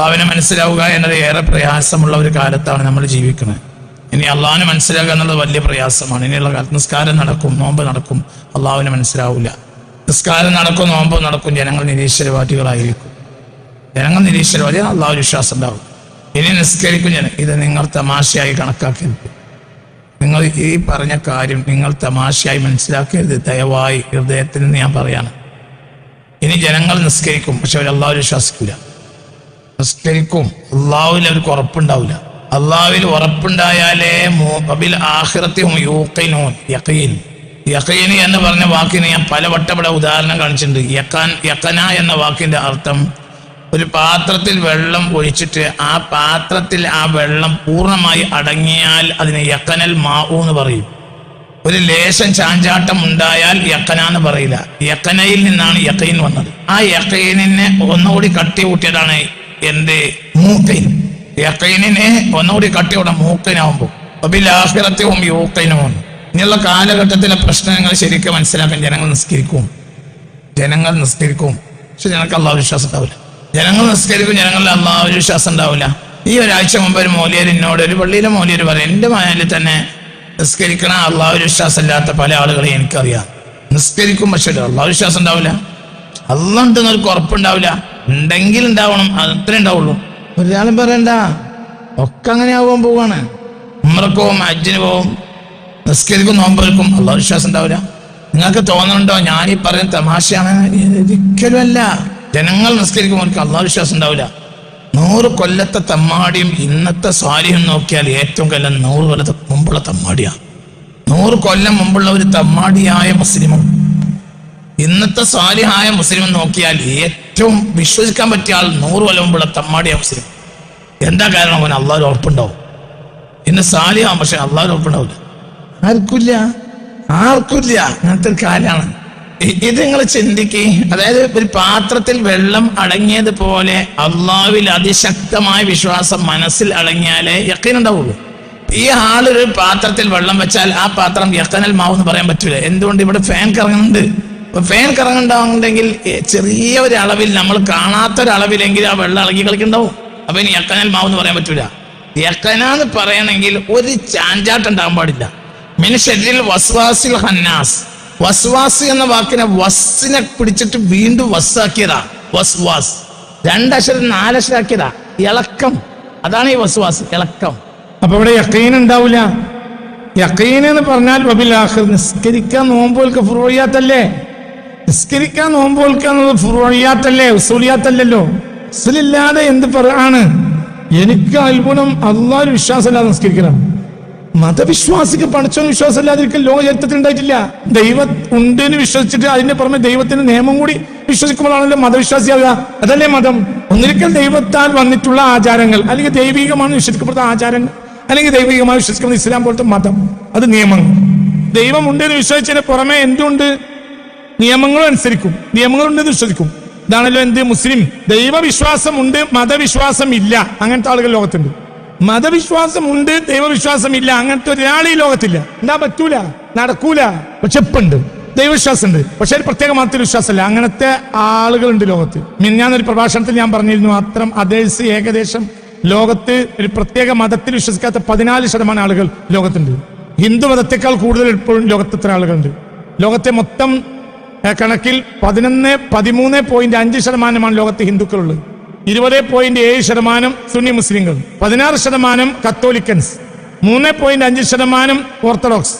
അള്ളാഹുവിനെ മനസ്സിലാവുക എന്നത് ഏറെ പ്രയാസമുള്ള ഒരു കാലത്താണ് നമ്മൾ ജീവിക്കുന്നത്. ഇനി അള്ളാഹിനെ മനസ്സിലാക്കുക എന്നുള്ളത് വലിയ പ്രയാസമാണ്. ഇനിയുള്ള കാലത്ത് നിസ്കാരം നടക്കും നോമ്പ് നടക്കും. അള്ളാഹുവിനെ മനസ്സിലാവില്ല നിസ്കാരം നടക്കും നോമ്പ് നടക്കും. ജനങ്ങൾ നിരീശ്വരവാദികളായിരിക്കും. ജനങ്ങൾ നിരീശ്വരവാദി അള്ളാഹു വിശ്വാസം ഉണ്ടാവും ഇനി നിസ്കരിക്കും ജനം. ഇത് നിങ്ങൾ തമാശയായി കണക്കാക്കരുത്. നിങ്ങൾ ഈ പറഞ്ഞ കാര്യം നിങ്ങൾ തമാശയായി മനസ്സിലാക്കരുത്. ദയവായി ഹൃദയത്തിൽ നിന്ന് ഞാൻ പറയാണ്. ഇനി ജനങ്ങൾ നിസ്കരിക്കും പക്ഷെ അവർ അള്ളാഹു വിശ്വസിക്കില്ല നിസ്കരിക്കും. അള്ളാഹുവിൽ അവർക്ക് ഉറപ്പുണ്ടാവില്ല. അള്ളാഹുവിൽ ഉറപ്പുണ്ടായാലേ മൊബിൽ ആഹ്റത്തിയും യഖീൻ. എന്ന് പറഞ്ഞ വാക്കിന് ഞാൻ പലവട്ടം ഇവിടെ ഉദാഹരണം കാണിച്ചിട്ടുണ്ട്. യക്കാൻ യക്കന എന്ന വാക്കിന്റെ അർത്ഥം ഒരു പാത്രത്തിൽ വെള്ളം ഒഴിച്ചിട്ട് ആ പാത്രത്തിൽ ആ വെള്ളം പൂർണമായി അടങ്ങിയാൽ അതിന് യക്കനൽ മാവു എന്ന് പറയും. ഒരു ലേശം ചാഞ്ചാട്ടം ഉണ്ടായാൽ യക്കന എന്ന് പറയില്ല. യക്കനയിൽ നിന്നാണ് യക്കൈൻ വന്നത്. ആ യക്കൈനിനെ ഒന്നുകൂടി കട്ടി കൂട്ടിയതാണ് എന്ത്? മൂക്കൈൻ. യക്കൈനിനെ ഒന്നുകൂടി കട്ടി മൂക്കനാവുമ്പോ. അബിലാഹിറത്യവും യൂക്കൈനും ഇനിയുള്ള കാലഘട്ടത്തിലെ പ്രശ്നങ്ങൾ ശരിക്കും മനസ്സിലാക്കാൻ ജനങ്ങൾ നിസ്കരിക്കും. ജനങ്ങൾ നിസ്കരിക്കും. പക്ഷെ ജനങ്ങൾക്ക് അള്ളാഹു വിശ്വാസം ഉണ്ടാവില്ല. ജനങ്ങൾ നിസ്കരിക്കും ജനങ്ങളിൽ അള്ളാഹു വിശ്വാസം ഉണ്ടാവില്ല. ഈ ഒരാഴ്ച മുമ്പ് ഒരു മോലിയർ എന്നോട് ഒരു പള്ളിയിലെ മോലിയർ പറയും എന്റെ മായാലിൽ തന്നെ നിസ്കരിക്കണ അള്ളാഹു വിശ്വാസം ഇല്ലാത്ത പല ആളുകളെയും എനിക്കറിയാം. നിസ്കരിക്കും പക്ഷെ അള്ളാഹു വിശ്വാസം ഉണ്ടാവില്ല. അള്ളാണ്ടെന്നൊരു ഉറപ്പുണ്ടാവില്ല. ഉണ്ടെങ്കിൽ ഉണ്ടാവണം. അത്രേ ഉണ്ടാവുള്ളൂ. ഒരാളും പറയണ്ട. ഒക്കെ അങ്ങനെ ആവാൻ പോവാണ്. ഉമ്മർക്കും അജ്ജിന് പോവും നിസ്കരിക്കും നോമ്പെടുക്കും അള്ള വിശ്വാസം ഉണ്ടാവില്ല. നിങ്ങൾക്ക് തോന്നുന്നുണ്ടോ ഞാൻ ഈ പറയുന്ന തമാശയാണ്. ഒരിക്കലും അല്ല ജനങ്ങൾ നിസ്കരിക്കുമ്പോൾ അവർക്ക് അള്ളാഹ് വിശ്വാസം ഉണ്ടാവില്ല. നൂറ് കൊല്ലത്തെ തമ്മാടിയും ഇന്നത്തെ സ്വാരിയും നോക്കിയാൽ ഏറ്റവും കൊല്ലം നൂറ് കൊല്ലത്തെ മുമ്പുള്ള തമ്മാടിയാണ് നൂറ് കൊല്ലം മുമ്പുള്ള ഒരു തമ്മാടിയായ മുസ്ലിമും ഇന്നത്തെ സ്വാലിഹായ മുസ്ലിമും നോക്കിയാൽ ഏറ്റവും വിശ്വസിക്കാൻ പറ്റിയ ആൾ നൂറ് കൊല്ലം മുമ്പുള്ള അവസരം എന്താ കാരണം അവൻ അള്ളാഹു ഉറപ്പുണ്ടാവും? ഇന്ന് സാലിയാവും പക്ഷെ അള്ളാഹു ഉറപ്പുണ്ടാവില്ല. ആർക്കില്ല ആർക്കില്ല അങ്ങനത്തെ ഒരു കാലാണ്. ഇത് നിങ്ങൾ ചിന്തിക്ക്. അതായത് ഒരു പാത്രത്തിൽ വെള്ളം അടങ്ങിയതുപോലെ അള്ളാവിൽ അതിശക്തമായ വിശ്വാസം മനസ്സിൽ അടങ്ങിയാലേ യക്കീനുണ്ടാവുള്ളൂ ഈ ആളൊരു പാത്രത്തിൽ വെള്ളം വെച്ചാൽ ആ പാത്രം യക്കനൽ മാവെന്ന് പറയാൻ പറ്റൂല. എന്തുകൊണ്ട് ഇവിടെ ഫാൻ കറങ്ങുന്നുണ്ട്? ഫാൻ കറങ്ങുണ്ടാവുന്നുണ്ടെങ്കിൽ ചെറിയ ഒരു അളവിൽ നമ്മൾ കാണാത്ത ഒരു അളവിലെങ്കിൽ ആ വെള്ളം ഇളകി കളിക്കണ്ടാവും. അപ്പൊ ഇനി യക്കനൽ മാവെന്ന് പറയാൻ പറ്റൂല. എക്കനാന്ന് പറയണമെങ്കിൽ ഒരു ചാഞ്ചാട്ടം ഉണ്ടാകാൻ പാടില്ല ഷെരിൽ വസ്വാസിൽ ഹന്നാസ്. വസ്വാസ് എന്ന വാക്കിനെ വസ്സിനെ പിടിച്ചിട്ട് വീണ്ടും വസ്സാക്കിയതാ. വസ്വാസ്. രണ്ടക്ഷരം നാലക്ഷരാക്കിയതാ. ഇളക്കം. അതാണ് ഈ വസ്വാസ് ഇളക്കം. അപ്പൊ ഇവിടെ യക്കീൻ ഉണ്ടാവില്ല യക്കീൻ എന്ന് പറഞ്ഞാൽ ആഹിർ നിസ്കരിക്കാൻ നോമ്പോൽക്ക് ഫുറോയാത്തല്ലേ നിസ്കരിക്കാൻ നോമ്പ് എന്നത് ഫുറിയാത്തല്ലേ ഉസൂലിയാത്തല്ലല്ലോ. ഉസലില്ലാതെ എന്ത് പറയാണ് എനിക്ക് അത്ഭുതം അള്ളാഹ് വിശ്വാസമില്ലാതെ നിസ്കരിക്കണം. മതവിശ്വാസിക്ക് പഠിച്ചോ വിശ്വാസമില്ലാതിരിക്കും ലോക ചരിത്രത്തിൽ ഉണ്ടായിട്ടില്ല. ദൈവം ഉണ്ട് എന്ന് വിശ്വസിച്ചിട്ട് അതിന്റെ പുറമെ ദൈവത്തിന്റെ നിയമം കൂടി വിശ്വസിക്കുമ്പോഴാണല്ലോ മതവിശ്വാസിയാവുക. അതല്ലേ മതം? ഒന്നിരിക്കൽ ദൈവത്താൽ വന്നിട്ടുള്ള ആചാരങ്ങൾ അല്ലെങ്കിൽ ദൈവികമാണ് വിശ്വസിക്കപ്പെടുന്ന ആചാരങ്ങൾ അല്ലെങ്കിൽ ദൈവികമായി വിശ്വസിക്കുന്ന ഇസ്ലാം പോലത്തെ മതം. അത് നിയമങ്ങൾ. ദൈവം ഉണ്ട് എന്ന് വിശ്വസിച്ചതിന് പുറമെ എന്തുണ്ട്? നിയമങ്ങളും അനുസരിക്കും നിയമങ്ങളുണ്ട് വിശ്വസിക്കും. ഇതാണല്ലോ എന്ത്? മുസ്ലിം. ദൈവവിശ്വാസം ഉണ്ട് മതവിശ്വാസം ഇല്ല അങ്ങനത്തെ ആളുകൾ ലോകത്തുണ്ട്. മതവിശ്വാസം ഉണ്ട് ദൈവവിശ്വാസം ഇല്ല അങ്ങനത്തെ ഒരാൾ ഈ ലോകത്തില്ല. എന്താ പറ്റൂല? നടക്കൂല. പക്ഷെ ഇപ്പുണ്ട്. ദൈവവിശ്വാസം ഉണ്ട് പക്ഷെ ഒരു പ്രത്യേക മതത്തിൽ വിശ്വാസമല്ല. അങ്ങനത്തെ ആളുകളുണ്ട് ലോകത്ത്. മിന്നാന്നൊരു പ്രഭാഷണത്തിൽ ഞാൻ പറഞ്ഞിരുന്നു അത്തരം അതേഴ്സ് ഏകദേശം ലോകത്ത് ഒരു പ്രത്യേക മതത്തിൽ വിശ്വസിക്കാത്ത പതിനാല് ശതമാനം ആളുകൾ ലോകത്തുണ്ട്. ഹിന്ദു മതത്തെക്കാൾ കൂടുതൽ ഇപ്പോഴും ലോകത്ത് ആളുകളുണ്ട്. ലോകത്തെ മൊത്തം കണക്കിൽ പതിനൊന്ന് പതിമൂന്ന് പോയിന്റ് അഞ്ച് ശതമാനമാണ് ലോകത്ത് ഹിന്ദുക്കളുള്ളത്. ഇരുപത് പോയിന്റ് ഏഴ് ശതമാനം സുന്നി മുസ്ലിങ്ങൾ. പതിനാറ് ശതമാനം കത്തോലിക്കൻസ്. മൂന്ന് പോയിന്റ് അഞ്ച് ശതമാനം ഓർത്തഡോക്സ്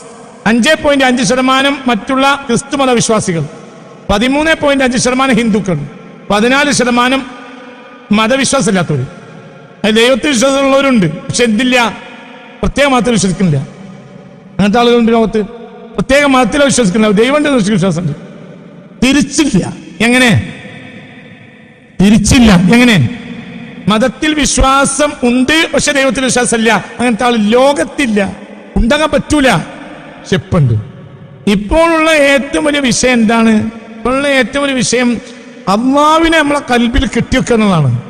അഞ്ച് പോയിന്റ് അഞ്ച് ശതമാനം മറ്റുള്ള ക്രിസ്തുമത വിശ്വാസികൾ പതിമൂന്ന് പോയിന്റ് അഞ്ച് ശതമാനം ഹിന്ദുക്കൾ. പതിനാല് ശതമാനം മതവിശ്വാസമില്ലാത്തവർ. ദൈവത്തിൽ വിശ്വാസമുള്ളവരുണ്ട്. പക്ഷെ എന്തില്ല? പ്രത്യേക മതത്തിൽ വിശ്വസിക്കുന്നില്ല. അങ്ങനത്തെ ആളുകളുണ്ട് ലോകത്ത്. പ്രത്യേക മതത്തിലോ വിശ്വസിക്കുന്നില്ല. ദൈവം വിശ്വാസമുണ്ട്. തിരിച്ചില്ല. എങ്ങനെ? തിരിച്ചില്ല. എങ്ങനെ? മതത്തിൽ വിശ്വാസം ഉണ്ട് പക്ഷെ ദൈവത്തിൽ വിശ്വാസമില്ല. അങ്ങനത്തെ ആൾ ലോകത്തില്ല. ഉണ്ടാകാൻ പറ്റൂല. ഷെപ്പുണ്ട് ഇപ്പോഴുള്ള ഏറ്റവും വലിയ വിഷയം എന്താണ്? ഇപ്പോഴുള്ള ഏറ്റവും വലിയ വിഷയം അള്ളാവിനെ നമ്മളെ കൽബിൽ കെട്ടിവെക്കുന്നതാണ്.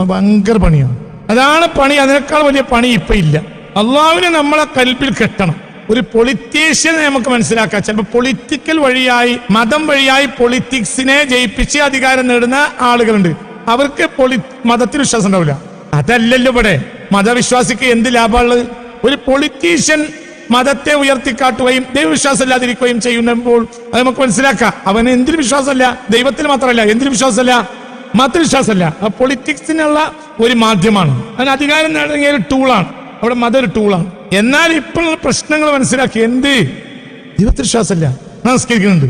ഭയങ്കര പണിയാണ്. അതാണ് പണി. അതിനേക്കാൾ വലിയ പണി ഇപ്പൊ ഇല്ല. അള്ളാവിനെ നമ്മളെ കൽബിൽ കെട്ടണം. ഒരു പൊളിറ്റീഷ്യനെ നമുക്ക് മനസ്സിലാക്കാം. ചിലപ്പോൾ പൊളിറ്റിക്കൽ വഴിയായി മതം വഴിയായി പൊളിറ്റിക്സിനെ ജയിപ്പിച്ച് അധികാരം നേടുന്ന ആളുകളുണ്ട്. അവർക്ക് പൊളി മതത്തിൽ വിശ്വാസം ഉണ്ടാവില്ല. അതല്ലല്ലോ ഇവിടെ. മതവിശ്വാസിക്ക് എന്ത് ലാഭമുള്ളത് ഒരു പൊളിറ്റീഷ്യൻ മതത്തെ ഉയർത്തിക്കാട്ടുകയും ദൈവവിശ്വാസം ഇല്ലാതിരിക്കുകയും ചെയ്യുമ്പോൾ അത് നമുക്ക് മനസ്സിലാക്കാം. അവന് എന്തിനു വിശ്വാസമല്ല? ദൈവത്തിൽ മാത്രമല്ല. എന്തിനു വിശ്വാസമല്ല? മതത്തിൽ വിശ്വാസമല്ല. ആ പൊളിറ്റിക്സിനുള്ള ഒരു മാധ്യമമാണ്. അതിന് അധികാരം നേടുന്ന ഒരു ടൂളാണ് അവിടെ മതം ഒരു ടൂളാണ് എന്നാൽ ഇപ്പോഴുള്ള പ്രശ്നങ്ങൾ മനസ്സിലാക്കി. എന്ത്? ദൈവത്തിൽ വിശ്വാസമില്ല നമസ്കരിക്കുന്നുണ്ട്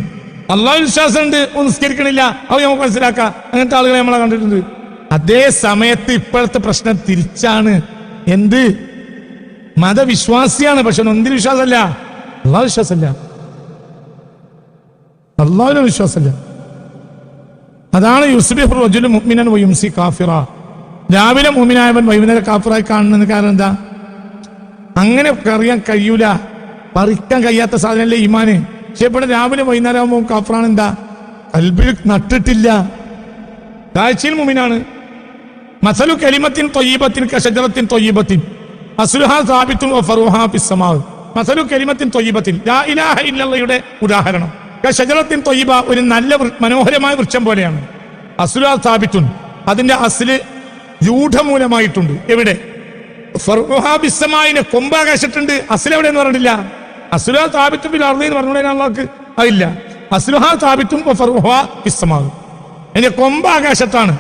അള്ളാഹു വിശ്വാസമുണ്ട്. നിസ്കരിക്കണില്ല. അത് നമുക്ക് മനസ്സിലാക്കാം. അങ്ങനത്തെ ആളുകളെ നമ്മളെ കണ്ടിട്ടുണ്ട്. അതേ സമയത്ത് ഇപ്പോഴത്തെ പ്രശ്നം തിരിച്ചാണ്. എന്ത്? മതവിശ്വാസിയാണ്. പക്ഷെ ഒന്നിനും വിശ്വാസമല്ല. അള്ളാഹു വിശ്വാസമല്ല. അള്ളാഹുവിന് വിശ്വാസമല്ല. അതാണ് യുസ്ബിഹ് റജുലു മുഅ്മിനൻ വയുംസി കാഫിറ. രാവിലെ മുഅ്മിനായവൻ വൈകുന്നേരം കാഫിറായി കാണുന്നതിന് കാരണം എന്താ? അങ്ങനെ അറിയാൻ കഴിയൂല. പറിക്കാൻ കഴിയാത്ത സാധനമല്ലേ ഈമാന്. പക്ഷെ ഇവിടെ രാവിലെ വൈകുന്നേരം ആകുമ്പോൾ കാഫറാണ് എന്താ? കൽബിൽ നട്ടിട്ടില്ല. കാഴ്ചയിൽ മുമിനാണ്. മസലു കലിമത്തിൻ തൊയ്യബത്തിൻ കഷജറത്തിൻ തൊയ്യബത്തിൻ. അസുലുഹ സാബിത്തും ഫറുഹ പിസ്സമാവ് മസലു കലിമത്തിൻ തൊയ്യബത്തിൻ. ലാ ഇലാഹ ഉദാഹരണം. കഷജറത്തിൻ തൊയ്യബ ഒരു നല്ല മനോഹരമായ വൃക്ഷം പോലെയാണ്. അസുലുഹ സാബിത്തുൻ. അതിന്റെ അസിൽ രൂഢമൂലമായിട്ടുണ്ട്. എവിടെ? ഫറുഹ കൊമ്പാകാശിട്ടുണ്ട് കൊമ്പാകാശത്തുണ്ട് അസുല എവിടെ എന്ന് പറഞ്ഞിട്ടില്ല? അസുല താപിത്തും ബിൽ അർദി എന്ന് പറഞ്ഞുകൂടെ അള്ളാഹ്ക്ക് അതില്ല. അസുലഹ താപിത്തും അതിന്റെ കൊമ്പ് ആകാശത്താണ്.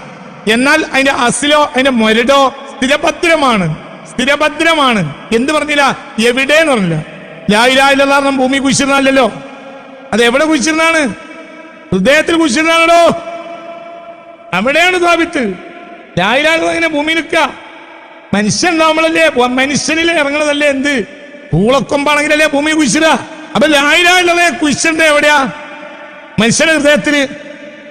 എന്നാൽ അതിന്റെ അസിലോ അതിന്റെ മൊരടോ സ്ഥിരഭദ്രമാണ്. സ്ഥിരഭദ്രമാണ്. എന്ത് പറഞ്ഞില്ല? എവിടെ എന്ന് പറഞ്ഞില്ല ലായിലായില്ലാതെ ഭൂമി കുഴിച്ചിരുന്നല്ലോ അത് എവിടെ കുഴിച്ചിരുന്നാണ് ഹൃദയത്തിൽ കുഴിച്ചിരുന്നാണല്ലോ അവിടെയാണ് സ്ഥാപിത്ത് ലായിലാതെ ഭൂമി നിൽക്കുക. മനുഷ്യൻ നമ്മളല്ലേ? മനുഷ്യനിലെ മനുഷ്യനിൽ ഇറങ്ങണതല്ലേ എന്ത്? പൂളക്കൊമ്പാണെങ്കിലല്ലേ ഭൂമി കുഴിച്ചിട അപ്പൊ ലായിലായില്ലേ കുഴിച്ചിടേ എവിടെയാ? മനുഷ്യന്റെ ഹൃദയത്തിൽ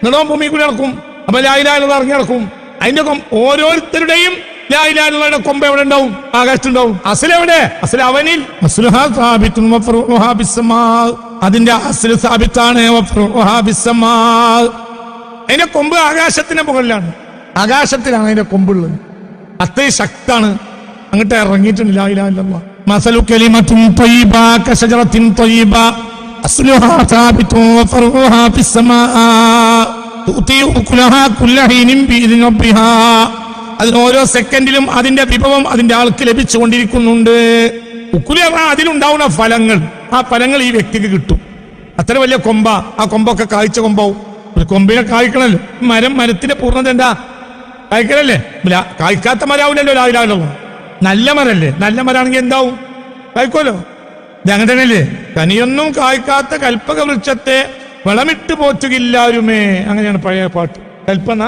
നിടവും ഭൂമി കൂടി നടക്കും. അപ്പൊ ലായിലായുള്ളത് ഇറങ്ങി നടക്കും. അതിന്റെ ഓരോരുത്തരുടെയും ലായിലായുള്ളവരുടെ കൊമ്പ് എവിടെ ഉണ്ടാവും? ആകാശത്തുണ്ടാവും. അസൽ എവിടെ? അസൽ അവനിൽ. അതിന്റെ അസൽ സ്ഥാപിത്താണ്. അതിന്റെ കൊമ്പ് ആകാശത്തിന്റെ മുകളിലാണ്. ആകാശത്തിലാണ് അതിന്റെ കൊമ്പുള്ളത്. അത്രയും ശക്താണ് അങ്ങോട്ട് ഇറങ്ങിയിട്ടുണ്ട് കലിമത്തും ത്വയ്ബ കശജറത്തിൻ ത്വയ്ബ അതിന് ഓരോ സെക്കൻഡിലും അതിന്റെ വിഭവം അതിന്റെ ആൾക്ക് ലഭിച്ചുകൊണ്ടിരിക്കുന്നുണ്ട്. അതിലുണ്ടാവുന്ന ഫലങ്ങൾ ആ ഫലങ്ങൾ ഈ വ്യക്തിക്ക് കിട്ടും. അത്ര വലിയ കൊമ്പ ആ കൊമ്പൊക്കെ കായ്ച്ച കൊമ്പാവും. ഒരു കൊമ്പിനെ കായ്ക്കണല്ലോ. മരം മരത്തിന്റെ പൂർണത എന്താ കായ്ക്കലല്ലേ കഴിക്കാത്ത മരാവില്ലല്ലോ രാവിലെ നല്ല മരല്ലേ? നല്ല മരാണെങ്കിൽ എന്താവും? കഴിക്കുമല്ലോ അങ്ങനെയല്ലേ കനിയൊന്നും കായ്ക്കാത്ത കൽപ്പക വൃക്ഷത്തെ വളമിട്ട് പോറ്റുകില്ലാരുമേ. അങ്ങനെയാണ് പഴയ പാട്ട്. കൽപ്പന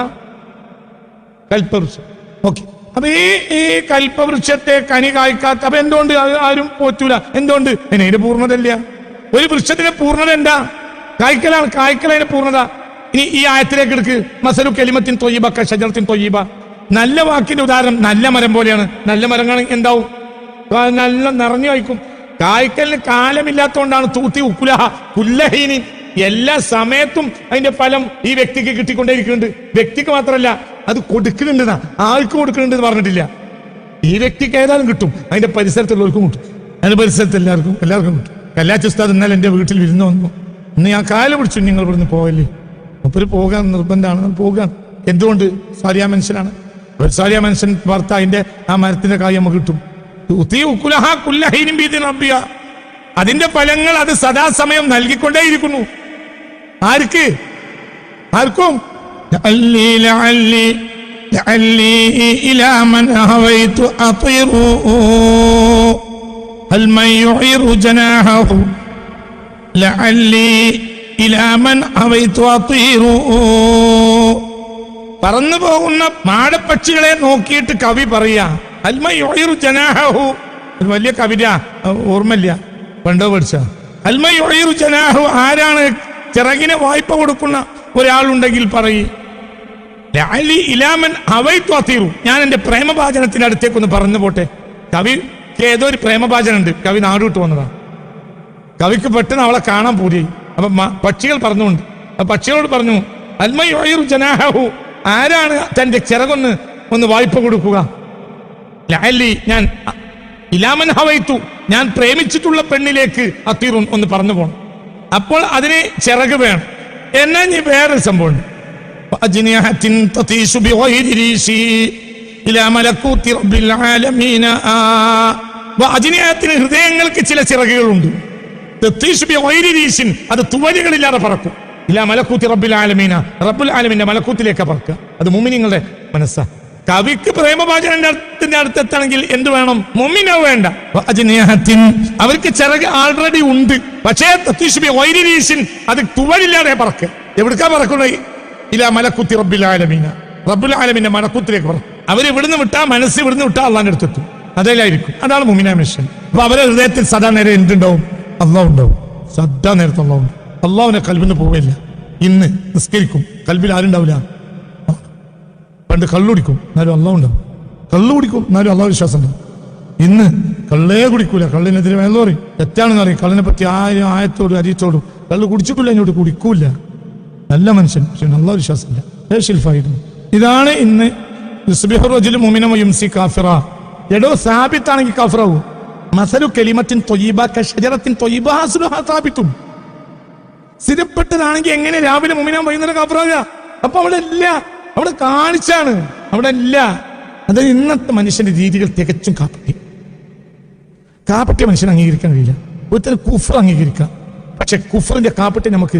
കൽപ്പവൃക്ഷം. ഓക്കെ. അപ്പൊ ഈ ഈ കൽപ്പവൃക്ഷത്തെ കനി കായ്ക്കാത്ത അപ്പൊ എന്തുകൊണ്ട് ആരും പോറ്റൂല? എന്തുകൊണ്ട്? അതിന് അതിന്റെ പൂർണതയില്ല. ഒരു വൃക്ഷത്തിന്റെ പൂർണത എന്താ? കായ്ക്കലാണ് കായ്ക്കലതിന്റെ പൂർണത. ഇനി ഈ ആയത്തിലേക്ക് എടുക്ക്. മസലു കെലിമത്തിൻ തൊയ്യബ ഷജറത്തിൻ തൊയ്യബ. നല്ല വാക്കിന്റെ ഉദാഹരണം നല്ല മരം പോലെയാണ്. നല്ല മരങ്ങൾ എന്താവും? നല്ല നിറഞ്ഞു കായ്ക്കും കായ്ക്കലിന് കാലമില്ലാത്തതുകൊണ്ടാണ് തൂത്തി ഉക്കുലഹ കുല്ലഹീനി. എല്ലാ സമയത്തും അതിന്റെ ഫലം ഈ വ്യക്തിക്ക് കിട്ടിക്കൊണ്ടേയിരിക്കുന്നുണ്ട്. വ്യക്തിക്ക് മാത്രമല്ല അത് കൊടുക്കുന്നുണ്ട് ആൾക്ക് കൊടുക്കുന്നുണ്ട് എന്ന് പറഞ്ഞിട്ടില്ല. ഈ വ്യക്തിക്ക് ഏതായാലും കിട്ടും. അതിന്റെ പരിസരത്തുള്ളവർക്കും കിട്ടും. അതിന്റെ പരിസരത്ത് എല്ലാവർക്കും എല്ലാവർക്കും കിട്ടും. കല്ലാച്ചുസ്താദ് എന്നാൽ എന്റെ വീട്ടിൽ വിരുന്ന് വന്നു. ഇന്ന് ഞാൻ കാല പിടിച്ചു നിങ്ങൾ ഇവിടുന്ന് പോവല്ലേ? മുപ്പര് പോകാൻ നിർബന്ധമാണ്. പോകാൻ. എന്തുകൊണ്ട്? സാരിയ മനുഷ്യനാണ്. സാരിയ മനുഷ്യൻ ഭർത്താവിന്റെ ആ മരത്തിന്റെ കാര്യം നമുക്ക് കിട്ടും. അതിന്റെ ഫലങ്ങൾ അത് സദാസമയം നൽകിക്കൊണ്ടേയിരിക്കുന്നു. ആർക്ക്? ആർക്കും? ലഅല്ലി ഇലാമൻ പറന്നു പോകുന്ന മാടപ്പക്ഷികളെ നോക്കിയിട്ട് കവി പറയാ അൽമയൊയറു ജനാഹു വലിയ കവിത ഓർമ്മല്ല പണ്ടോ പഠിച്ച? അൽമയൊയറു ജനാഹു ആരാണ് ചിറകിനെ വായ്പ കൊടുക്കുന്ന ഒരാളുണ്ടെങ്കിൽ പറയും. ഇലാമൻ അവൈ ത്വാത്തീറു ഞാൻ എന്റെ പ്രേമഭാചനത്തിന്റെ അടുത്തേക്കൊന്ന് പറഞ്ഞു പോട്ടെ. കവി ഏതോ ഒരു പ്രേമഭാചനുണ്ട് കവി നാടുവിട്ട് വന്നതാണ് കവിക്ക് പെട്ടെന്ന് അവളെ കാണാൻ പൂതിയായി. അപ്പൊ പക്ഷികൾ പറഞ്ഞുകൊണ്ട്. പക്ഷികളോട് പറഞ്ഞു അൽമയുർ ജനാഹു ആരാണ് തന്റെ ചിറകൊന്ന് ഒന്ന് വായ്പ കൊടുക്കുക? ലാലി ഞാൻ ഇലാമൻ ഹവൈത്തു. ഞാൻ പ്രേമിച്ചിട്ടുള്ള പെണ്ണിലേക്ക് അത്തീറു ഒന്ന് പറഞ്ഞു പോകണം അപ്പോൾ അതിന് ചിറക് വേണം. എന്നാ നീ വേറെ സംഭവം ഹൃദയങ്ങൾക്ക് ചില ചിറകുകളുണ്ട്. അത് തുവരികളില്ലാതെ പറക്കും. ഇല്ല മലക്കൂത്തി റബ്ബുൽ ആലമീന റബ്ബുൽ ആലമീന്റെ മലക്കൂത്തിലേക്ക് പറക്കുക. അത് മുമിനിങ്ങളുടെ മനസ്സാ. കവിക്ക് പ്രേമവാചകത്തിന്റെ അടുത്തെത്തണമെങ്കിൽ എന്ത് വേണം? മുമ്മിനോ വേണ്ട. അവർക്ക് ചിറക് ആൾറെഡി ഉണ്ട്. പക്ഷേ. അത് തുവലില്ലാതെ പറക്കുക. എവിടുക്കാ പറക്കുന്നത് ഇല്ല മലക്കുത്തി റബ്ബുൽ ആലമീന. റബ്ബുൽ ആലമീന്റെ മലക്കുത്തിലേക്ക് പറക്കും അവർ ഇവിടുന്ന് വിട്ടാ മനസ്സ് ഇവിടുന്ന് വിട്ടാ അള്ളാന്റെ അടുത്തെത്തും. അതേലായിരിക്കും. അതാണ് മുമിന മിഷൻ അപ്പൊ അവരെ ഹൃദയത്തിൽ സദാ നേരെ എന്തുണ്ടാവും? അള്ളാഹ് ഉണ്ടാവും സദാ നേരത്തെ അള്ളാഹ് അള്ളാഹുവിനെ കൽബിന് പോവില്ല ഇന്ന് നിസ്കരിക്കും. കൽബിൽ ആരുണ്ടാവില്ല പണ്ട് കള്ളുടിക്കും എന്നാലും അള്ളാഹ് ഉണ്ടാവും കള്ളു കുടിക്കും എന്നാലും അള്ളാഹ് വിശ്വാസം ഉണ്ടാവും ഇന്ന് കള്ളേ കുടിക്കൂല. കള്ളിനെതിരെ വേണം പറയും. തെറ്റാണെന്ന് അറിയും. കള്ളിനെ പറ്റി ആയിരം ആയത്തോടും അരിയത്തോടും കള്ള് കുടിച്ചിട്ടില്ല ഇങ്ങോട്ട് കുടിക്കൂല നല്ല മനുഷ്യൻ പക്ഷെ നല്ല വിശ്വാസമില്ല. ഏഷിൽഫായിരുന്നു ഇതാണ് ഇന്ന് യുസ്ബിഹു റജുലു മുഅ്മിനൻ വയുംസി കാഫിറ. എടോ സാബിത്താണെങ്കിൽ കാഫിറാവും. മസലു കലിമത്തിൻ തൊയ്യബ കഷജറത്തിൻ തൊയ്യബ ഹസ്ലുഹാ സാബിത്തും സ്ഥിരപ്പെട്ടതാണെങ്കിൽ എങ്ങനെ രാവിലെ മുമിനാൻ വൈകുന്നേരം കാഫറാകുക അപ്പൊ അവിടെ ഇല്ല അവിടെ കാണിച്ചാണ്. അവിടെ ഇല്ല അത് ഇന്നത്തെ മനുഷ്യന്റെ രീതികൾ തികച്ചും കാപ്പറ്റി കാപ്പറ്റിയ മനുഷ്യൻ അംഗീകരിക്കാൻ കഴിയില്ല. ഒരുത്തരം കുഫർ അംഗീകരിക്കാം. പക്ഷെ കുഫറിന്റെ കാപ്പറ്റി നമുക്ക്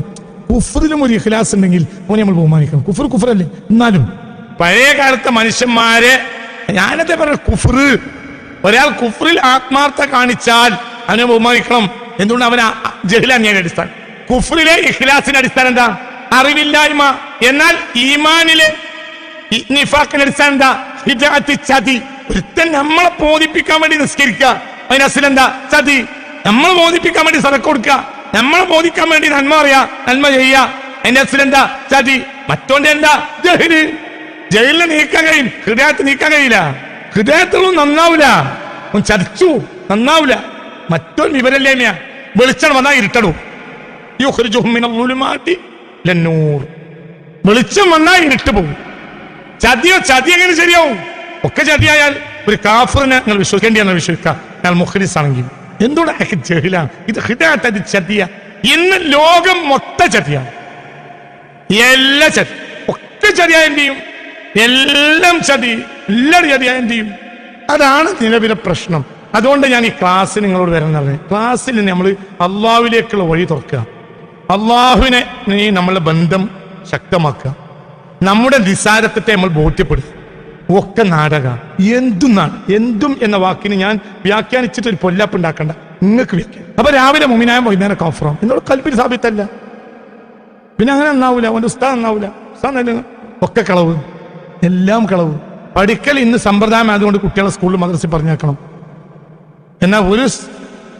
കുഫറിലും ഒരു ഇഖ്ലാസ് ഉണ്ടെങ്കിൽ അവനെ നമ്മൾ ബഹുമാനിക്കണം. കുഫർ കുഫറല്ലേ? എന്നാലും പഴയ കാലത്തെ മനുഷ്യന്മാരെ ഞാനത്തെ പറഞ്ഞ കുഫർ ഒരാൾ കുഫറിൽ ആത്മാർത്ഥ കാണിച്ചാൽ അവനെ ബഹുമാനിക്കണം. എന്തുകൊണ്ട് അവൻ ജഹിലാന്യ അടിസ്ഥാനം? കുഫറിലെ ഇഖ്ലാസിന്റെ അടിസ്ഥാനം എന്താ? അറിവില്ലായ്മ. എന്നാൽ ഈമാനിലെ നിഫാക്കിന്റെ അടിസ്ഥാനം എന്താ? ഹിജാത്ത് ചതി. ഒരുത്തൻ നമ്മളെ ബോധിപ്പിക്കാൻ വേണ്ടി നിസ്കരിക്കുക. എന്താ? ചതി. നമ്മളെ ബോധിപ്പിക്കാൻ വേണ്ടി സ്ഥലം കൊടുക്കുക. നമ്മളെ ബോധിക്കാൻ വേണ്ടി നന്മ അറിയാ നന്മ ചെയ്യുക. അതിന്റെ അസിലെന്താ ചതി. മറ്റോന്റെ എന്താ? ജഹിൽ. ജയിലിനെ നീക്കാൻ കഴിയും. ഹൃദയത്ത് നീക്കാൻ കഴിയില്ല. ഹൃദയത്തിലൊന്നും നന്നാവില്ല ഒന്ന് ചതിച്ചു നന്നാവില്ല മറ്റൊരു വിവരല്ലേമിയ വെളിച്ചം വന്നാ ഇരുട്ടടൂ വെളിച്ചം വന്നാ ഇരുട്ട് പോകും ചതിയോ ചതി എങ്ങനെ ശരിയാവും? ഒക്കെ ചതിയായാൽ ഒരു കാഫറിനെ നിങ്ങൾ വിശ്വസിക്കേണ്ടിയാണ് വിശ്വസിക്കാം. ഞാൻ മുഖ്ലിസ് ആണെങ്കിൽ എന്തുകൊണ്ട് ഇത് ഹൃദയത്തത് ചതിയ. ഇന്ന് ലോകം മൊത്ത ചതിയാണ് എല്ലാ ചതി ഒക്കെ ചതിയായ ചെയ്യും? എല്ലാം ചതി എല്ലാവരും ചതി എന്ത് ചെയ്യും? അതാണ് നിലവിലെ പ്രശ്നം. അതുകൊണ്ട് ഞാൻ ഈ ക്ലാസ്സിൽ നിങ്ങളോട് വരാൻ പറഞ്ഞത്. ക്ലാസ്സിൽ നമ്മൾ അള്ളാഹുവിലേക്കുള്ള വഴി തുറക്കുക. അള്ളാഹുവിനെ നമ്മളെ ബന്ധം ശക്തമാക്കുക. നമ്മുടെ നിസാരത്തെ നമ്മൾ ബോധ്യപ്പെടുത്തുക. ഒക്കെ നാടക. എന്തും നാട് എന്തും എന്ന വാക്കിന് ഞാൻ വ്യാഖ്യാനിച്ചിട്ട് ഒരു പൊല്ലാപ്പ് ഉണ്ടാക്കണ്ട. നിങ്ങൾക്ക് വ്യാഖ്യാനം അപ്പൊ രാവിലെ മുമിനായ വൈകുന്നേരം കോഫറോ. എന്നോട് കൽപ്പിൽ സാബിത്തല്ല. പിന്നെ അങ്ങനെ നന്നാവൂല. അവന്റെ ഉസ്താദ് നന്നാവൂല. ഉസ്താദ് ഒക്കെ കളവ്. എല്ലാം കളവ്. പഠിക്കൽ ഇന്ന് സമ്പ്രദായം ആയതുകൊണ്ട് കുട്ടികളെ സ്കൂളിൽ മദ്രസയിൽ പറഞ്ഞേക്കണം. എന്നാൽ ഒരു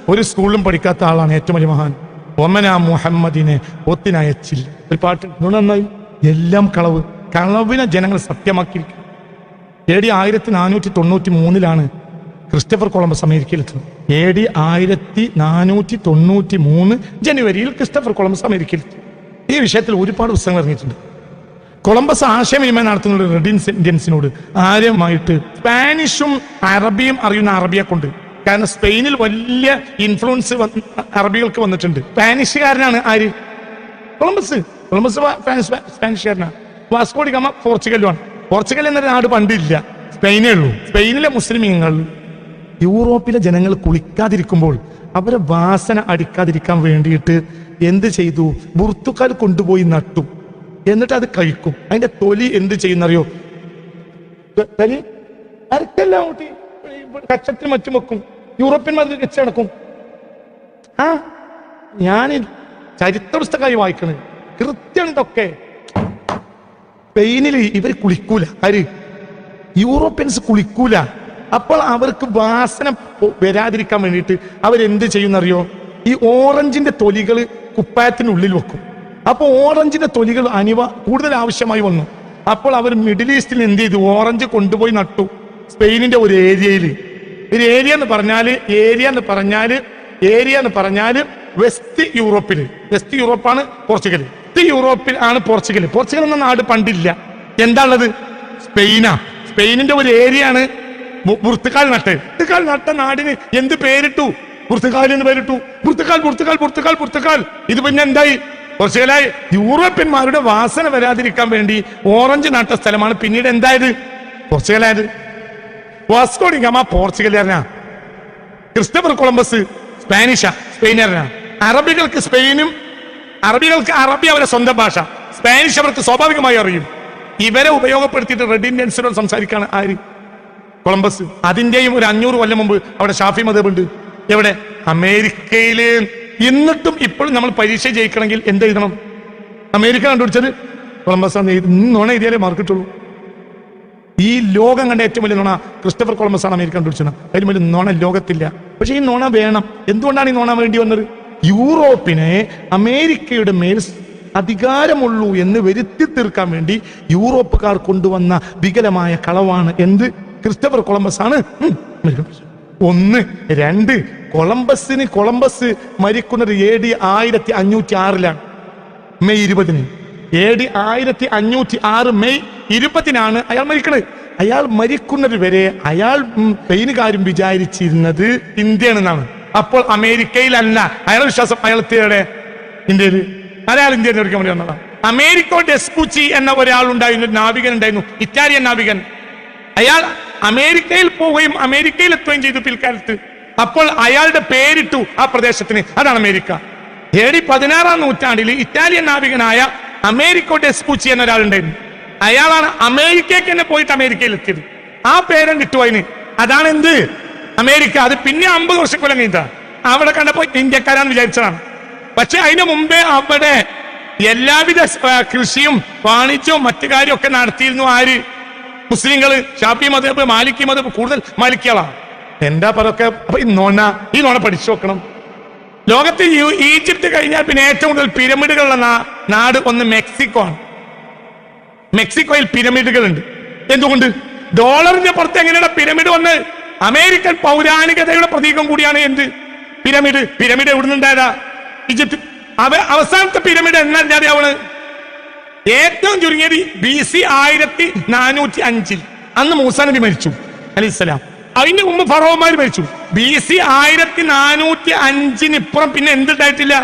ഒരു സ്കൂളിലും പഠിക്കാത്ത ആളാണ് ഏറ്റവും വലിയ മഹാൻ. ഒമന മുഹമ്മദിനെ ഒത്തിനയച്ചില്ല. ഒരു പാട്ട് നന്നായി. എല്ലാം കളവ്. കളവിനെ ജനങ്ങൾ സത്യമാക്കിയിരിക്കും എ ഡി ആയിരത്തി നാനൂറ്റി തൊണ്ണൂറ്റി മൂന്നിലാണ് ക്രിസ്റ്റഫർ കൊളംബസ് അമേരിക്കയിലെത്തുന്നത്. എ ഡി ആയിരത്തി നാനൂറ്റി തൊണ്ണൂറ്റി മൂന്ന് ജനുവരിയിൽ ക്രിസ്റ്റഫർ കൊളംബസ് അമേരിക്കയിലെത്തി. ഈ വിഷയത്തിൽ ഒരുപാട് പുസ്തകങ്ങൾ ഇറങ്ങിയിട്ടുണ്ട്. കൊളംബസ് ആശയവിനിമയം നടത്തുന്നുണ്ട് റെഡ് ഇന്ത്യൻസിനോട് ആര്യമായിട്ട് സ്പാനിഷും അറബിയും അറിയുന്ന അറബിയെ കൊണ്ട് കാരണം സ്പെയിനിൽ വലിയ ഇൻഫ്ലുവൻസ് അറബികൾക്ക് വന്നിട്ടുണ്ട്. സ്പാനിഷുകാരനാണ് ആര്? കൊളംബസ്. കൊളംബസ് സ്പാനിഷുകാരനാണ് വാസ്കോഡി ഗാമ പോർച്ചുഗലുമാണ് പോർച്ചുഗൽ എന്നൊരു നാട് പണ്ടില്ല. സ്പെയിനേ ഉള്ളൂ. സ്പെയിനിലെ മുസ്ലിമീങ്ങൾ യൂറോപ്പിലെ ജനങ്ങൾ കുളിക്കാതിരിക്കുമ്പോൾ അവരെ വാസന അടിക്കാതിരിക്കാൻ വേണ്ടിയിട്ട് എന്ത് ചെയ്തു? ബുർത്തുക്കാൽ കൊണ്ടുപോയി നട്ടു. എന്നിട്ട് അത് കഴിക്കും. അതിന്റെ തൊലി എന്ത് ചെയ്യുന്നറിയോ? തൊലി അരക്കല്ല കൂട്ടി കച്ചത്തിൽ മറ്റും വെക്കും. യൂറോപ്യൻ മതിൽ കച്ച നടക്കും. ആ ഞാൻ ചരിത്ര പുസ്തകമായി വായിക്കണേ. കൃത്യം ഇതൊക്കെ. സ്പെയിനിൽ ഇവർ കുളിക്കൂല. ആര്? യൂറോപ്യൻസ് കുളിക്കൂല. അപ്പോൾ അവർക്ക് വാസന വരാതിരിക്കാൻ വേണ്ടിയിട്ട് അവരെന്ത് ചെയ്യുന്നറിയോ? ഈ ഓറഞ്ചിന്റെ തൊലികൾ കുപ്പായത്തിനുള്ളിൽ വെക്കും. അപ്പോൾ ഓറഞ്ചിന്റെ തൊലികൾ അനിവ കൂടുതൽ ആവശ്യമായി വന്നു. അപ്പോൾ അവർ മിഡിൽ ഈസ്റ്റിൽ എന്ത് ചെയ്തു? ഓറഞ്ച് കൊണ്ടുപോയി നട്ടു സ്പെയിനിന്റെ ഒരു ഏരിയയിൽ. ഒരു ഏരിയ എന്ന് പറഞ്ഞാൽ ഏരിയ എന്ന് പറഞ്ഞാൽ ഏരിയ എന്ന് പറഞ്ഞാൽ വെസ്റ്റ് യൂറോപ്പിൽ വെസ്റ്റ് യൂറോപ്പാണ് പോർച്ചുഗൽ വെസ്റ്റ് യൂറോപ്പിൽ ആണ് പോർച്ചുഗൽ പോർച്ചുഗൽ എന്ന നാട് പണ്ടില്ല. എന്താണത് സ്പെയിനാ. സ്പെയിനിന്റെ ഒരു ഏരിയ ആണ് പുർത്തുകാൽ നട്ട്. പുർത്തുകാൽ നട്ട നാടിന് എന്ത് പേരിട്ടു? പുർത്തുകാൽ എന്ന് പേരിട്ടു. പുർത്തുകാൽ പുർത്തുകാൽ പുർത്തുകാൽ പുർത്തുകാൽ ഇത് പിന്നെ എന്തായി? പോർച്ചുഗലായി യൂറോപ്യന്മാരുടെ വാസന വരാതിരിക്കാൻ വേണ്ടി ഓറഞ്ച് നട്ട സ്ഥലമാണ് പിന്നീട് എന്തായത്? പോർച്ചുഗലായത് വാസ്കോഡി ഗാമ പോർച്ചുഗലുകാരനാ. ക്രിസ്റ്റഫർ കൊളംബസ് സ്പാനിഷാ സ്പെയിനുകാരനാ അറബികൾക്ക് സ്പെയിനും അറബികൾക്ക് അറബി അവരെ സ്വന്തം ഭാഷ. സ്പാനിഷ് അവർക്ക് സ്വാഭാവികമായി അറിയും. ഇവരെ ഉപയോഗപ്പെടുത്തിയിട്ട് റെഡ് ഇന്ത്യൻസിനോട് സംസാരിക്കാണ് ആര്? കൊളംബസ്. അതിന്റെയും ഒരു അഞ്ഞൂറ് കൊല്ലം മുമ്പ് അവിടെ ഷാഫി മതബ് ഉണ്ട്. എവിടെ? അമേരിക്കയിൽ. എന്നിട്ടും ഇപ്പോഴും നമ്മൾ പരീക്ഷ ജയിക്കണമെങ്കിൽ എന്ത് എഴുതണം? അമേരിക്ക കണ്ടുപിടിച്ചത്? കൊളംബസ് ആണ് നുണ എഴുതിയാലേ മാർക്ക് കിട്ടുള്ളൂ ഈ ലോകം കണ്ട ഏറ്റവും വലിയ നുണ ക്രിസ്റ്റഫർ കൊളംബസ് ആണ് അമേരിക്ക കണ്ടുപിടിച്ചത്. അതിലും വലിയ നുണ ലോകത്തില്ല. പക്ഷെ ഈ നുണ വേണം. എന്തുകൊണ്ടാണ് ഈ നുണ വേണ്ടി വന്നത്? യൂറോപ്പിനെ അമേരിക്കയുടെ മേൽ അധികാരമുള്ളൂ എന്ന് വരുത്തി തീർക്കാൻ വേണ്ടി യൂറോപ്പുകാർ കൊണ്ടുവന്ന വികലമായ കളവാണ് എന്ത്? ക്രിസ്റ്റഫർ കൊളംബസ് ആണ്. ഒന്ന് രണ്ട് കൊളംബസിന് കൊളംബസ് മരിക്കുന്നത് എ ഡി ആയിരത്തി അഞ്ഞൂറ്റി ആറിലാണ് മെയ് ഇരുപതിന്. എ ഡി ആയിരത്തി അഞ്ഞൂറ്റി ആറ് മെയ് ഇരുപതിനാണ് അയാൾ മരിക്കുന്നത് അയാൾ മരിക്കുന്നത് വരെ അയാൾ സ്പെയിനുകാരും വിചാരിച്ചിരുന്നത് ഇന്ത്യയാണെന്നാണ്. അപ്പോൾ അമേരിക്കയിലല്ല. അയാൾ വിശ്വാസം അയാൾ എത്തിയവിടെ ഇന്ത്യയിൽ. അയാൾ ഇന്ത്യയിൽ ഒരിക്കൽ വേണ്ടി വന്നതാണ്. അമേരിക്കോ ഡെസ്പുച്ചി എന്ന ഒരാൾ ഉണ്ടായിരുന്നു നാവികൻ ഉണ്ടായിരുന്നു ഇറ്റാലിയൻ നാവികൻ. അയാൾ അമേരിക്കയിൽ പോവുകയും അമേരിക്കയിൽ എത്തുകയും ചെയ്തു പിൽക്കാലത്ത്. അപ്പോൾ അയാളുടെ പേരിട്ടു ആ പ്രദേശത്തിന്. അതാണ് അമേരിക്ക. എ പതിനാറാം നൂറ്റാണ്ടിൽ ഇറ്റാലിയൻ നാവികനായ അമേരിക്കോ ഡെസ്പൂച്ചി എന്ന ഒരാളുണ്ടായിരുന്നു അയാളാണ് അമേരിക്കയ്ക്ക് തന്നെ പോയിട്ട് അമേരിക്കയിൽ എത്തിയത്. ആ പേരും കിട്ടു അതിന്. അതാണ് എന്ത്? അമേരിക്ക. അത് പിന്നെ അമ്പത് വർഷം കൊല്ലം കഴിഞ്ഞാ അവിടെ കണ്ടപ്പോ ഇന്ത്യക്കാരാണ് വിചാരിച്ചതാണ്. പക്ഷെ അതിന് മുമ്പേ അവിടെ എല്ലാവിധ കൃഷിയും വാണിജ്യവും മറ്റു കാര്യമൊക്കെ നടത്തിയിരുന്നു ആര്? മുസ്ലിങ്ങൾ. ഷാഫി മതബ് മാലിക്കി മതബ് കൂടുതൽ മാലിക്കികളാണ്. എന്താ പറയൊക്കെ? അപ്പൊ ഈ നോണ ഈ നോണ പഠിച്ചു നോക്കണം. ലോകത്തിൽ ഈജിപ്ത് കഴിഞ്ഞാൽ പിന്നെ ഏറ്റവും കൂടുതൽ പിരമിഡുകളുള്ള നാട് ഒന്ന് മെക്സിക്കോ ആണ്. മെക്സിക്കോയിൽ പിരമിഡുകൾ ഉണ്ട് എന്തുകൊണ്ട്? ഡോളറിന്റെ പുറത്ത് എങ്ങനെയാണ് പിരമിഡ് വന്ന് അമേരിക്കൻ പൗരാണികതയുടെ പ്രതീകം കൂടിയാണ് എന്ത്? പിരമിഡ്. പിരമിഡ് എവിടുന്നുണ്ടായതാ? ഈജിപ്ത്. അവ അവസാനത്തെ പിരമിഡ് എന്നല്ലാതെ അവണ് ഏറ്റവും ചുരുങ്ങിയത് ബി സി ആയിരത്തി നാനൂറ്റി അഞ്ചിൽ. അന്ന് മൂസാ നബി മരിച്ചു. അലിസ്ലാം അതിന് മുമ്പ് ഫറോമാർ മരിച്ചു. ബി സി ആയിരത്തി നാനൂറ്റി അഞ്ചിന് ഇപ്പുറം പിന്നെ എന്തുണ്ടായിട്ടില്ല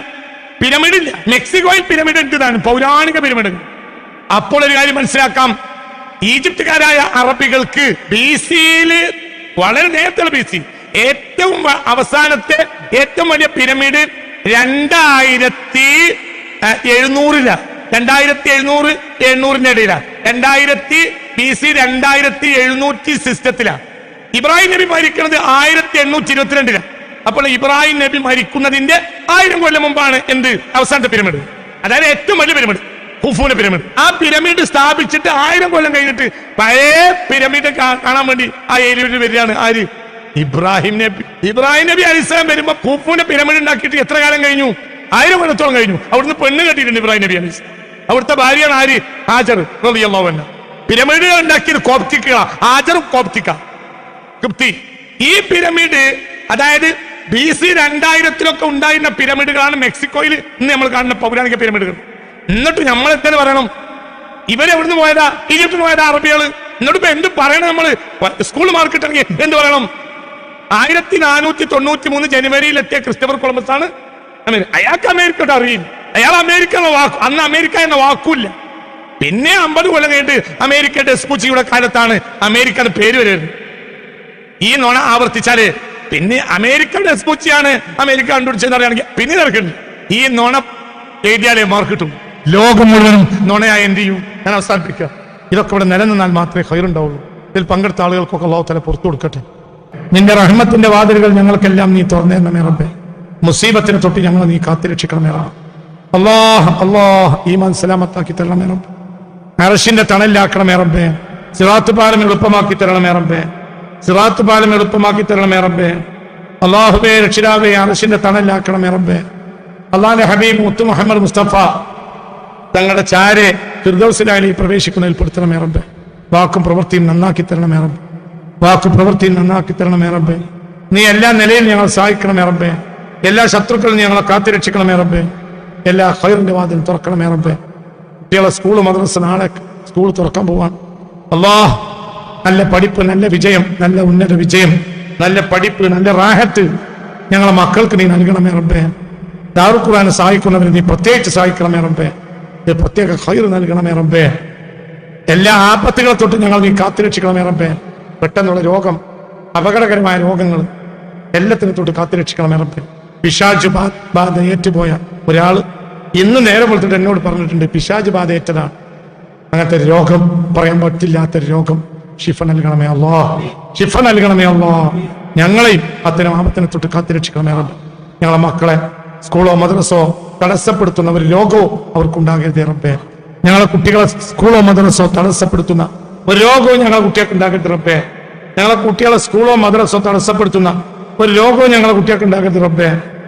പിരമിഡ് ഇല്ല മെക്സിക്കോയിൽ പിരമിഡ് എന്താണ് പൗരാണിക പിരമിഡ്. അപ്പോൾ ഒരു കാര്യം മനസ്സിലാക്കാം. ഈജിപ്തുകാരായ അറബികൾക്ക് ബി സിയിൽ വളരെ നേരത്തെ ബി സി ഏറ്റവും അവസാനത്തെ ഏറ്റവും വലിയ പിരമിഡ് രണ്ടായിരത്തി എഴുന്നൂറില. രണ്ടായിരത്തി എഴുന്നൂറ് എണ്ണൂറിന്റെ ഇടയിലാണ് രണ്ടായിരത്തി ബി സി രണ്ടായിരത്തി എഴുന്നൂറ്റി സിസ്റ്റത്തിലാണ് ഇബ്രാഹിം നബി മരിക്കുന്നത് ആയിരത്തി എണ്ണൂറ്റി ഇരുപത്തിരണ്ടിലാണ് അപ്പോൾ ഇബ്രാഹിം നബി മരിക്കുന്നതിന്റെ ആയിരം കൊല്ലം മുമ്പാണ് എന്ത്? അവസാനത്തെ പിരമിഡ്. അതായത് ഏറ്റവും വലിയ പിരമിഡ് ഹുഫൂന പിരമിഡ്. ആ പിരമിഡ് സ്ഥാപിച്ചിട്ട് ആയിരം കൊല്ലം കഴിഞ്ഞിട്ട് പഴയ പിരമിഡ് കാണാൻ വേണ്ടി ആ ഏരിയയിൽ വരികയാണ് ആര്? ഇബ്രാഹിം നബി. ഇബ്രാഹിം നബി അലിസ്ലാം വരുമ്പോ ഹുഫൂന പിരമിഡ് ഉണ്ടാക്കിയിട്ട് എത്ര കാലം കഴിഞ്ഞു? ആയിരം കൊല്ലത്തോളം കഴിഞ്ഞു. അവിടുന്ന് പെണ്ണ് കെട്ടിയിട്ടുണ്ട് ഇബ്രാഹിം നബി അലിസ്ലാം അവിടുത്തെ ഭാര്യയാണ് ആര്? ഹാജർ റളിയല്ലാഹു പിരമിഡ് ഉണ്ടാക്കിയത് കോപ്റ്റിക്കുക ഹാജറും കോപ്റ്റിക്ക. ക്രിപ്തി ഈ പിരമിഡ് അതായത് ബി സി രണ്ടായിരത്തിലൊക്കെ ഉണ്ടായിരുന്ന പിരമിഡുകളാണ് മെക്സിക്കോയിൽ ഇന്ന് നമ്മൾ കാണുന്ന പൗരാണിക പിരമിഡുകൾ. എന്നിട്ട് നമ്മൾ എന്തിനു പറയണം? ഇവരെവിടുന്ന് പോയതാ? ഈജിപ്തിന് പോയതാ അറബികൾ. എന്നിട്ട് ഇപ്പൊ എന്ത് പറയണം നമ്മൾ സ്കൂൾ മാർക്ക് കിട്ടണമെങ്കിൽ എന്ത് പറയണം? ആയിരത്തി നാനൂറ്റി തൊണ്ണൂറ്റി മൂന്ന് ജനുവരിയിൽ എത്തിയ ക്രിസ്റ്റഫർ കൊളംബസ് ആണ് അമേരിക്ക അയാൾക്ക് അമേരിക്കയുടെ അറിയില്ല. അയാൾ അമേരിക്ക എന്ന വാക്ക് അന്ന് അമേരിക്ക എന്ന വാക്കൂല്ല പിന്നെ അമ്പത് കൊല്ലം കഴിഞ്ഞിട്ട് അമേരിക്കയുടെ ഡെസ്പുച്ചിയുടെ കാലത്താണ് അമേരിക്ക പേര് വരുന്നത്. ഈ നുണ ആവർത്തിച്ചാൽ പിന്നെ അമേരിക്കൻ സ്പൂച്ചിയാണ് അമേരിക്ക കണ്ടുപിടിച്ചെന്ന് പറയുകയാണെങ്കിൽ പിന്നെ നടക്കുന്നുണ്ട് ഈ നുണ എഴുതിയാലേ മാർക്ക് കിട്ടും. ലോകം മുഴുവനും നുണയായ എന്ത് ചെയ്യും? ഞാൻ അവസാനിപ്പിക്കുക. ഇതൊക്കെ ഇവിടെ നിലനിന്നാൽ മാത്രമേ ഹൈറുണ്ടാവുള്ളൂ. ഇതിൽ പങ്കെടുത്ത ആളുകൾക്കൊക്കെ ലോകത്തല തല പുറത്തു കൊടുക്കട്ടെ. നിന്റെ റഹ്മത്തിന്റെ വാതിലുകൾ ഞങ്ങൾക്കെല്ലാം നീ തുറന്നേരണമേ റബ്ബേ. മുസീബത്തിനെ തൊട്ട് ഞങ്ങൾ നീ കാത്തിരക്ഷിക്കണമേ റബ്ബേ. അള്ളാഹ് അള്ളാഹ് ഈമാൻ സലാമത്താക്കി തരണമേ റബ്ബേ. അറഷിന്റെ തണലിലാക്കണമേ റബ്ബേ. സിറാത്ത് പാലം എളുപ്പമാക്കി തരണമേ റബ്ബേ. സിറാത്ത് പാലം എളുപ്പമാക്കി തരണമേ റബ്ബേ. അള്ളാഹുബേ രക്ഷിതാവേ അറശിന്റെ തണലിലാക്കണമേ റബ്ബേ. അള്ളാഹിന്റെ ഹബീബ് മുത്തു മുഹമ്മദ് മുസ്തഫ തങ്ങളുടെ ചാരെ ഫിർദൌസിലായി പ്രവേശിക്കുന്നതിൽ പെടുത്തണമേ റബ്ബേ. വാക്കും പ്രവൃത്തിയും നന്നാക്കി തരണമേ റബ്ബേ. വാക്കും പ്രവൃത്തിയും നന്നാക്കി തരണമേ റബ്ബേ. നീ എല്ലാ നിലയിലും ഞങ്ങൾ സഹായിക്കണമേ റബ്ബേ. എല്ലാ ശത്രുക്കളും ഞങ്ങളെ കാത്തിരക്ഷിക്കണം റബ്ബേ. എല്ലാ ഹൈറിന്റെ വാതിൽ തുറക്കണമേ റബ്ബേ. കുട്ടികളെ സ്കൂൾ മദ്രസ നാളെ സ്കൂൾ തുറക്കാൻ പോവാൻ അള്ളാഹ് നല്ല പഠിപ്പ് നല്ല വിജയം നല്ല ഉന്നത വിജയം നല്ല പഠിപ്പ് നല്ല റാഹത്ത് ഞങ്ങളെ മക്കൾക്ക് നീ നൽകണമേ റബ്ബേ. ദാറുഖുറാനെ സഹായിക്കുന്നവരെ നീ പ്രത്യേകിച്ച് സഹായിക്കണമേ റബ്ബേ. നീ പ്രത്യേക ഹൈർ നൽകണമേ റബ്ബേ. എല്ലാ ആപത്തുകളെ തൊട്ട് ഞങ്ങൾ നീ കാത്തുരക്ഷിക്കണമേ റബ്ബേ. പെട്ടെന്നുള്ള രോഗം അപകടകരമായ രോഗങ്ങൾ എല്ലാത്തിനെ തൊട്ട് കാത്തുരക്ഷിക്കണമേ റബ്ബേ. പിശാജ് ബാധ ഏറ്റുപോയ ഒരാൾ ഇന്ന് നേരെ പോലത്തെ എന്നോട് പറഞ്ഞിട്ടുണ്ട് പിശാജ് ബാധ ഏറ്റതാണ്. അങ്ങനത്തെ രോഗം പറയാൻ പറ്റില്ലാത്തൊരു രോഗം. ഷിഫ നൽകണമേ അല്ലോ ഷിഫ നൽകണമേ അല്ലോ ഞങ്ങളെയും അത്തരം ആപത്തിനെ തൊട്ട് കാത്തിരക്ഷിക്കണമേ റബ്ബ്. ഞങ്ങളെ മക്കളെ സ്കൂളോ മദ്രസോ തടസ്സപ്പെടുത്തുന്ന ഒരു രോഗവും അവർക്കുണ്ടാകരുതേ റബ്ബേ. ഞങ്ങളെ കുട്ടികളെ സ്കൂളോ മദ്രസോ തടസ്സപ്പെടുത്തുന്ന ഒരു രോഗവും ഞങ്ങളെ കുട്ടികൾക്ക് ഉണ്ടാകരുത് റബ്ബേ. ഞങ്ങളെ കുട്ടികളെ സ്കൂളോ മദ്രസോ തടസ്സപ്പെടുത്തുന്ന ഒരു രോഗവും ഞങ്ങളെ കുട്ടികൾക്ക് ഉണ്ടാകരുത് റബ്ബേ.